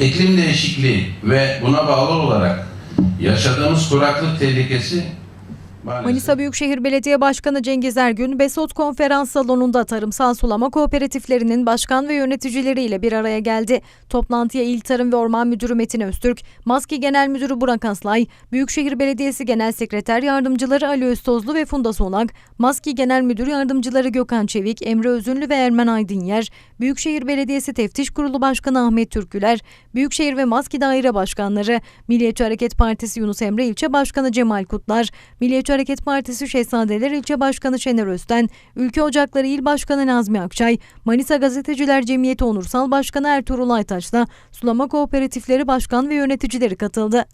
iklim değişikliği ve buna bağlı olarak yaşadığımız kuraklık tehlikesi maalesef Manisa Büyükşehir Belediye Başkanı Cengiz Ergün, Besot Konferans Salonu'nda tarımsal sulama kooperatiflerinin başkan ve yöneticileriyle bir araya geldi. Toplantıya İl Tarım ve Orman Müdürü Metin Öztürk, Maski Genel Müdürü Burak Aslay, Büyükşehir Belediyesi Genel Sekreter Yardımcıları Ali Öztozlu ve Funda Sonak, Maski Genel Müdür Yardımcıları Gökhan Çevik, Emre Özünlü ve Ermen Aydınyer, Büyükşehir Belediyesi Teftiş Kurulu Başkanı Ahmet Türküler, Büyükşehir ve Maski Daire Başkanları, Milliyetçi Hareket Partisi Yunus Emre İlçe Başkanı Cemal Kutlar, Milliyetçi Hareket Partisi Şehzadeler İlçe Başkanı Şener Özten, Ülke Ocakları İl Başkanı Nazmi Akçay, Manisa Gazeteciler Cemiyeti Onursal Başkanı Ertuğrul Aytaş'la Sulama Kooperatifleri Başkan ve yöneticileri katıldı.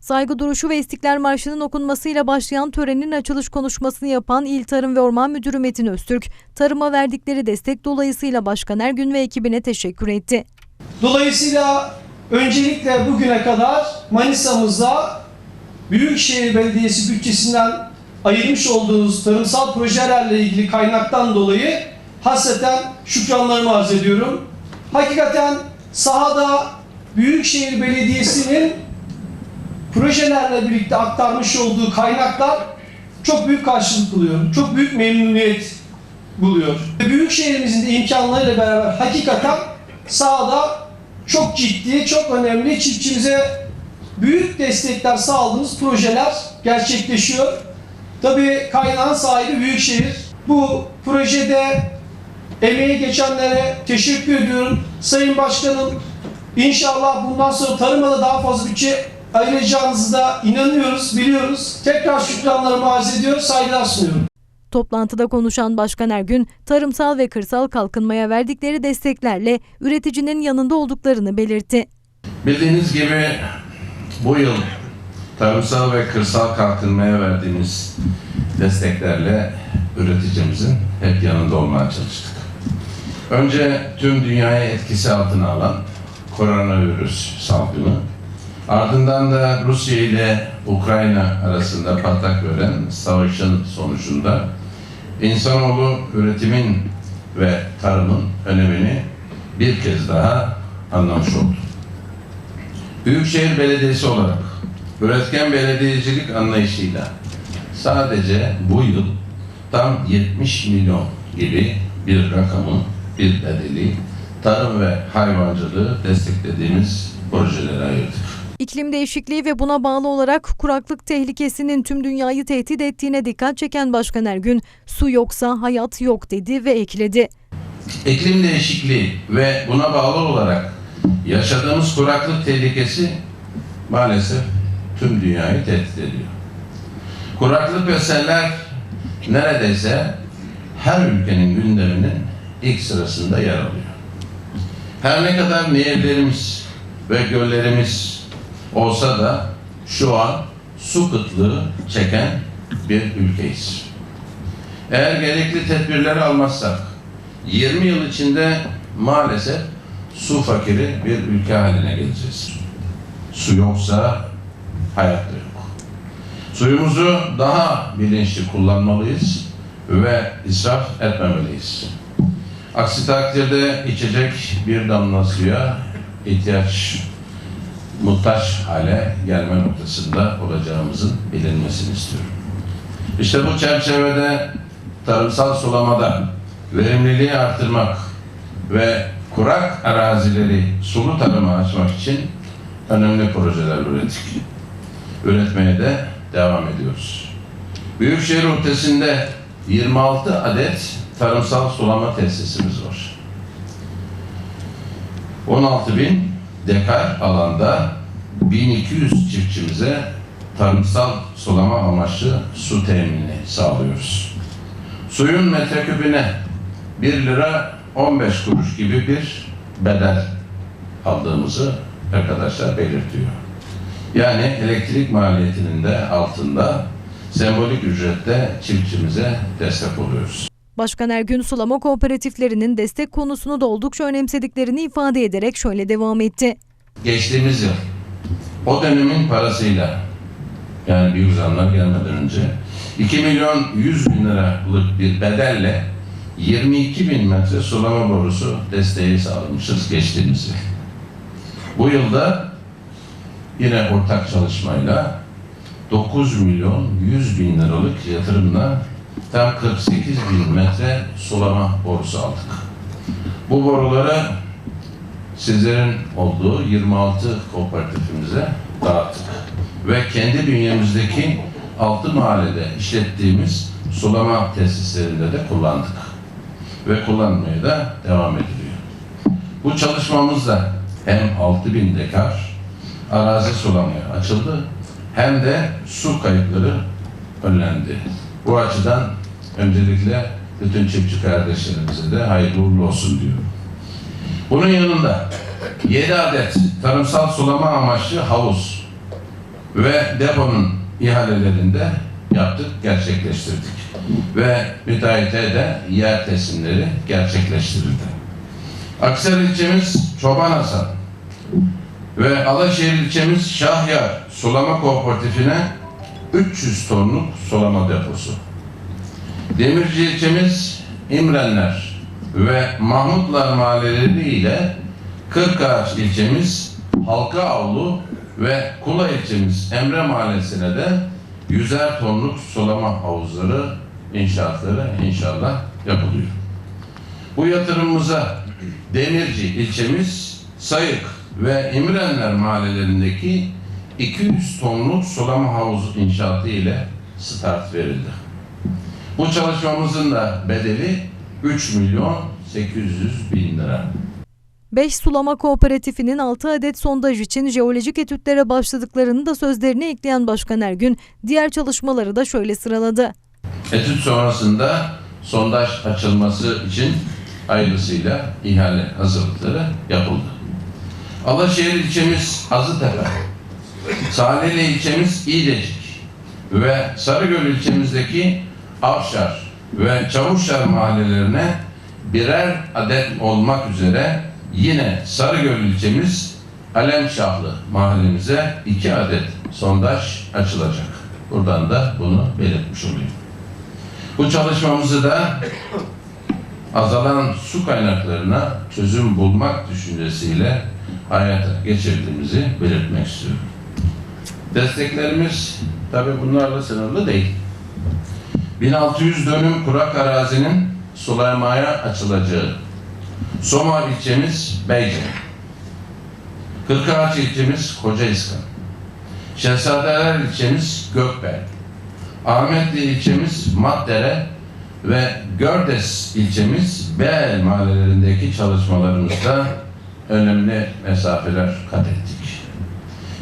Saygı duruşu ve İstiklal Marşı'nın okunmasıyla başlayan törenin açılış konuşmasını yapan İl Tarım ve Orman Müdürü Metin Öztürk, tarıma verdikleri destek dolayısıyla Başkan Ergün ve ekibine teşekkür etti. Dolayısıyla öncelikle bugüne kadar Manisa'mızda Büyükşehir Belediyesi bütçesinden ayırmış olduğunuz tarımsal projelerle ilgili kaynaktan dolayı hasreten şükranlarımı arz ediyorum. Hakikaten sahada Büyükşehir Belediyesi'nin projelerle birlikte aktarmış olduğu kaynaklar çok büyük karşılık buluyor. Çok büyük memnuniyet buluyor. Ve Büyükşehirimizin de imkanlarıyla beraber hakikaten sahada çok ciddi, çok önemli çiftçimize büyük destekler sağladığımız projeler gerçekleşiyor. Tabii kaynağın sahibi Büyükşehir. Bu projede emeği geçenlere teşekkür ediyorum. Sayın Başkanım inşallah bundan sonra tarıma da daha fazla bütçe ayıracağınızı da inanıyoruz, biliyoruz. Tekrar şükranlarımı arz ediyor, saygılar sunuyorum. Toplantıda konuşan Başkan Ergün, tarımsal ve kırsal kalkınmaya verdikleri desteklerle üreticinin yanında olduklarını belirtti. bildiğiniz gibi bu yıl tarımsal ve kırsal kalkınmaya verdiğimiz desteklerle üreticimizin hep yanında olmaya çalıştık. Önce tüm dünyayı etkisi altına alan koronavirüs salgını, ardından da Rusya ile Ukrayna arasında patlak veren savaşın sonucunda insanoğlu üretimin ve tarımın önemini bir kez daha anlamış oldu. Büyükşehir Belediyesi olarak üretken belediyecilik anlayışıyla sadece bu yıl tam 70 milyon gibi bir rakamı, bir bedeli tarım ve hayvancılığı desteklediğimiz projelere ayırdık. İklim değişikliği ve buna bağlı olarak kuraklık tehlikesinin tüm dünyayı tehdit ettiğine dikkat çeken Başkan Ergün, su yoksa hayat yok dedi ve ekledi. İklim değişikliği ve buna bağlı olarak yaşadığımız kuraklık tehlikesi maalesef tüm dünyayı tehdit ediyor. Kuraklık ve seller neredeyse her ülkenin gündeminin ilk sırasında yer alıyor. Her ne kadar nehirlerimiz ve göllerimiz olsa da şu an su kıtlığı çeken bir ülkeyiz. Eğer gerekli tedbirleri almazsak 20 yıl içinde maalesef su fakiri bir ülke haline geleceğiz. Su yoksa hayat da yok. Suyumuzu daha bilinçli kullanmalıyız ve israf etmemeliyiz. Aksi takdirde içecek bir damla suya ihtiyaç muhtaç hale gelme noktasında olacağımızın bilinmesini istiyorum. İşte bu çerçevede tarımsal sulamada verimliliği artırmak ve kurak arazileri sulu tarıma açmak için önemli projeler ürettik. Üretmeye de devam ediyoruz. Büyükşehir ötesinde 26 adet tarımsal sulama tesisimiz var. 16 bin dekar alanda 1200 çiftçimize tarımsal sulama amaçlı su temini sağlıyoruz. Suyun metreküpüne 1 lira 15 kuruş gibi bir bedel aldığımızı arkadaşlar belirtiyor. Yani elektrik maliyetinin de altında sembolik ücrette çiftçimize destek oluyoruz. Başkan Ergün sulama kooperatiflerinin destek konusunu da oldukça önemsediklerini ifade ederek şöyle devam etti. Geçtiğimiz yıl o dönemin parasıyla yani büyük zamlar gelmeden önce 2 milyon 100 bin liralık bir bedelle 22 bin metre sulama borusu desteği sağlamışız geçtiğimiz yıl. Bu yılda yine ortak çalışmayla 9 milyon 100 bin liralık yatırımla tam 48 bin metre sulama borusu aldık. Bu boruları sizlerin olduğu 26 kooperatifimize dağıttık. Ve kendi bünyemizdeki 6 mahallede işlettiğimiz sulama tesislerinde de kullandık. Ve kullanmaya da devam ediliyor. Bu çalışmamızda hem 6000 dekar arazi sulamaya açıldı hem de su kayıpları önlendi. Bu açıdan öncelikle bütün çiftçi kardeşlerimize de hayırlı uğurlu olsun diyorum. Bunun yanında 7 adet tarımsal sulama amaçlı havuz ve deponun ihalelerinde yaptık, gerçekleştirdik. Ve müteahhite de yer teslimleri gerçekleştirildi. Aksar ilçemiz Çoban Hasan ve Alaşehir ilçemiz Şahyar Sulama Kooperatifine 300 tonluk sulama deposu. Demirci ilçemiz İmrenler ve Mahmutlar mahalleleri ile Kırkağaç ilçemiz Halka Avlu ve Kula ilçemiz Emre mahallesine de yüzer tonluk sulama havuzları inşaatları inşallah yapılıyor. Bu yatırımımıza Demirci ilçemiz Sayık ve İmrenler mahallelerindeki 200 tonluk sulama havuzu inşaatı ile start verildi. Bu çalışmamızın da bedeli 3 milyon 800 bin lira. 5 sulama kooperatifinin 6 adet sondaj için jeolojik etütlere başladıklarını da sözlerine ekleyen Başkan Ergün, diğer çalışmaları da şöyle sıraladı. Etüt sonrasında sondaj açılması için ayrısıyla ihale hazırlıkları yapıldı. Alaşehir ilçemiz Azıtepe, Salihli ilçemiz İdecik ve Sarıgöl ilçemizdeki Avşar ve Çavuşlar mahallelerine birer adet olmak üzere yine Sarıgöl ilçemiz Alemşahlı mahallemize iki adet sondaj açılacak. Buradan da bunu belirtmiş olayım. Bu çalışmamızı da azalan su kaynaklarına çözüm bulmak düşüncesiyle hayata geçirdiğimizi belirtmek istiyorum. Desteklerimiz tabi bunlarla sınırlı değil. 1600 dönüm kurak arazinin sulamaya açılacağı Soma ilçemiz Beyce, Kırkağaç ilçemiz Kocaiskan, Şehzadeler ilçemiz Gökbel, Ahmetli ilçemiz Maddere ve Gördes ilçemiz Beel mahallelerindeki çalışmalarımızda önemli mesafeler kat ettik.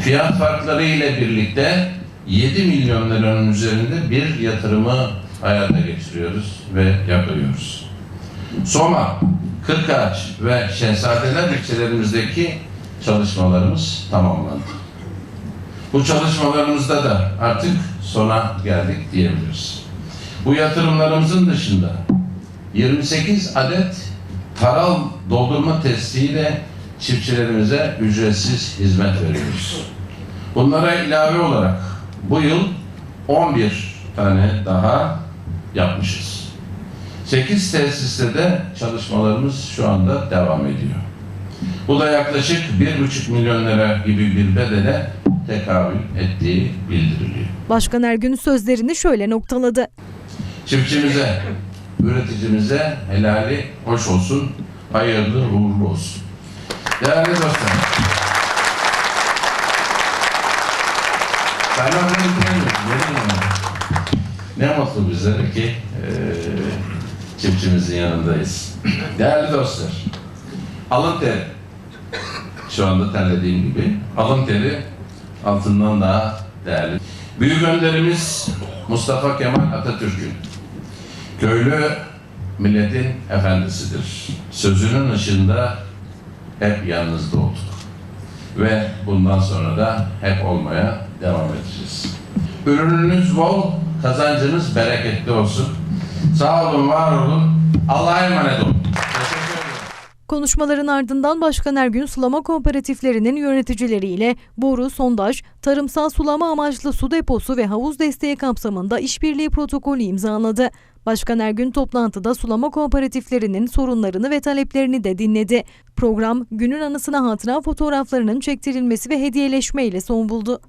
Fiyat farkları ile birlikte 7 milyon liranın üzerinde bir yatırımı hayata geçiriyoruz ve yapıyoruz. Soma, Kırkağaç ve Şehzadeler ilçelerimizdeki çalışmalarımız tamamlandı. Bu çalışmalarımızda da artık sona geldik diyebiliriz. Bu yatırımlarımızın dışında 28 adet taral doldurma testiyle çiftçilerimize ücretsiz hizmet veriyoruz. Bunlara ilave olarak bu yıl 11 tane daha yapmışız. 8 tesiste de çalışmalarımız şu anda devam ediyor. Bu da yaklaşık 1,5 milyon lira gibi bir bedele tekabül ettiği bildiriliyor. Başkan Ergün sözlerini şöyle noktaladı. Çiftçimize, üreticimize helali hoş olsun, hayırlı uğurlu olsun. Değerli dostlar. Ne mutlu bizlere ki eee çiftçimizin yanındayız. Değerli dostlar, alın teri. Şu anda terlediğim gibi. Alın teri altından daha değerli. Büyük önderimiz Mustafa Kemal Atatürk'ün köylü milletin efendisidir. Sözünün ışığında hep yanınızda olduk. Ve bundan sonra da hep olmaya devam edeceğiz. Ürününüz bol, kazancınız bereketli olsun. Sağ olun, var olun. Allah'a emanet olun. Konuşmaların ardından Başkan Ergün sulama kooperatiflerinin yöneticileriyle boru, sondaj, tarımsal sulama amaçlı su deposu ve havuz desteği kapsamında işbirliği protokolü imzaladı. Başkan Ergün toplantıda sulama kooperatiflerinin sorunlarını ve taleplerini de dinledi. Program günün anısına hatıra fotoğraflarının çektirilmesi ve hediyeleşme ile son buldu.